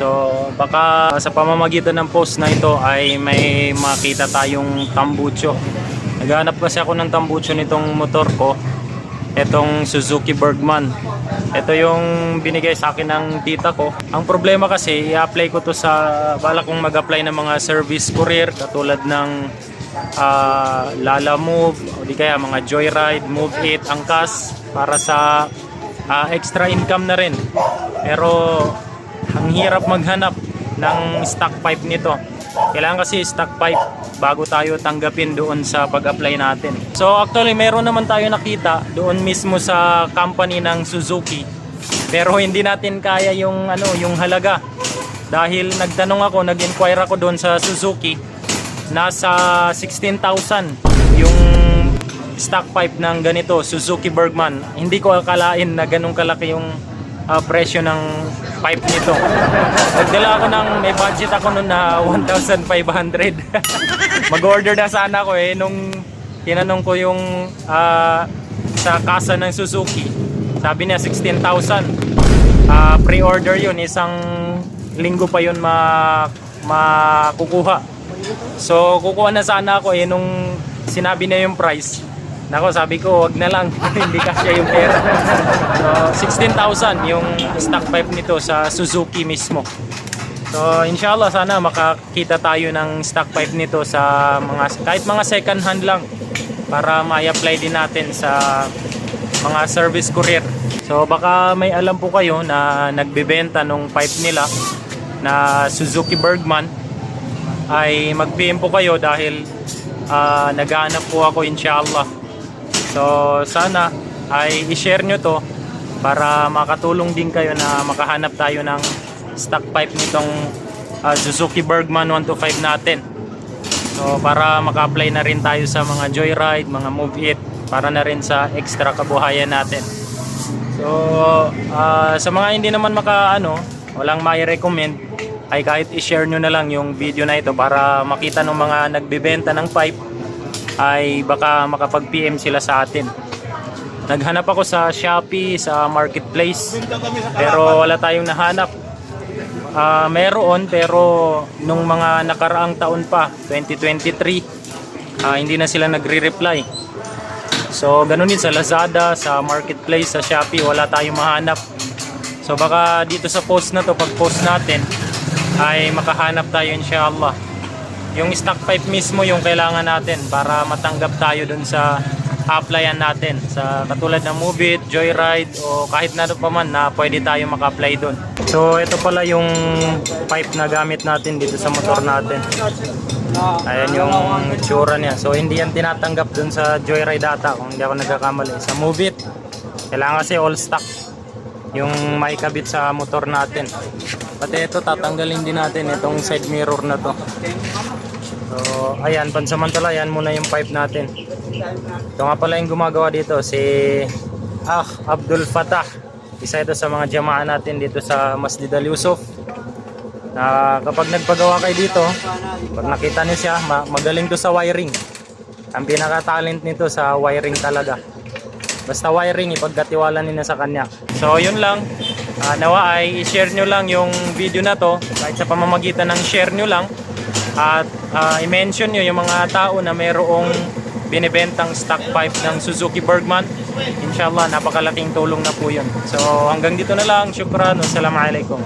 So baka sa pamamagitan ng post na ito ay may makita tayong tambucho. Naghanap kasi ako ng tambucho nitong motor ko. Itong Suzuki Bergman. Ito yung binigay sa akin ng tita ko. Ang problema kasi, i-apply ko to sa, bala kong mag-apply ng mga service courier katulad ng ah, Lala Move, o di kaya mga Joyride, Move It, Angkas para sa ah, extra income na rin. Pero ang hirap maghanap ng stock pipe nito. Kailangan kasi stock pipe bago tayo tanggapin doon sa pag-apply natin. So actually meron naman tayo nakita doon mismo sa company ng Suzuki. Pero hindi natin kaya yung ano, yung halaga. Dahil nagtanong ako, nag-inquire ako doon sa Suzuki, nasa 16,000 yung stock pipe ng ganito, Suzuki Bergman. Hindi ko akalain na ganun kalaki yung ah, presyo ng pipe nito. Nagdala ako ng, may budget ako noon na 1,500. Mag-order na sana ako eh, nung tinanong ko yung ah, sa kasa ng Suzuki. Sabi niya 16,000. Ah, pre-order yun, isang linggo pa yun ma makukuha. So, kukuha na sana ako eh nung sinabi na yung price. Nako, sabi ko, wag na lang. Hindi kasya yung pera. So, 16,000 yung stock pipe nito sa Suzuki mismo. So, inshallah, sana makakita tayo ng stock pipe nito sa mga, kahit mga second hand lang para ma-apply din natin sa mga service courier. So, baka may alam po kayo na nagbebenta nung pipe nila na Suzuki Bergman ay mag-PM po kayo dahil ah, naghahanap po ako inshallah. So sana ay i-share nyo to para makatulong din kayo na makahanap tayo ng stock pipe nitong ah, Suzuki Bergman 125 natin. So para maka-apply na rin tayo sa mga joyride, mga move it para na rin sa extra kabuhayan natin. So ah, sa mga hindi naman maka ano, walang mai-recommend ay kahit i-share nyo na lang yung video na ito para makita ng mga nagbebenta ng pipe ay baka makapag-PM sila sa atin. Naghanap ako sa Shopee, sa Marketplace, pero wala tayong nahanap. Ah, meron pero nung mga nakaraang taon pa, 2023, ah, hindi na sila nagre-reply. So, ganun din sa Lazada, sa Marketplace, sa Shopee, wala tayong mahanap. So, baka dito sa post na to, pag post natin, ay makahanap tayo inshallah. Yung stock pipe mismo yung kailangan natin para matanggap tayo dun sa applyan natin. Sa katulad ng Move It, Joyride, o kahit na pa man na pwede tayo maka-apply dun. So, ito pala yung pipe na gamit natin dito sa motor natin. Ayan yung itsura niya. So hindi yan tinatanggap dun sa Joyride data kung hindi ako nagkakamali. Sa Move It, kailangan kasi all stock yung maikabit sa motor natin. Pati ito tatanggalin din natin itong side mirror na to. So ayan, pansamantala yan muna yung pipe natin. Ito nga pala yung gumagawa dito si Ah Abdul Fatah. Isa ito sa mga jamaan natin dito sa Masjid Al Yusuf na kapag nagpagawa kayo dito, pag nakita niyo siya, ma- magaling to sa wiring. Ang pinaka-talent nito sa wiring talaga. Basta wiring, ipagkatiwala niyo sa kanya. So, yun lang. Ah, nawa ay i-share nyo lang yung video na to kahit sa pamamagitan ng share nyo lang at ah, i-mention nyo yung mga tao na mayroong binibentang stock pipe ng Suzuki Bergman. Inshallah, napakalaking tulong na po yun. So, hanggang dito na lang. Syukran. Wassalamualaikum.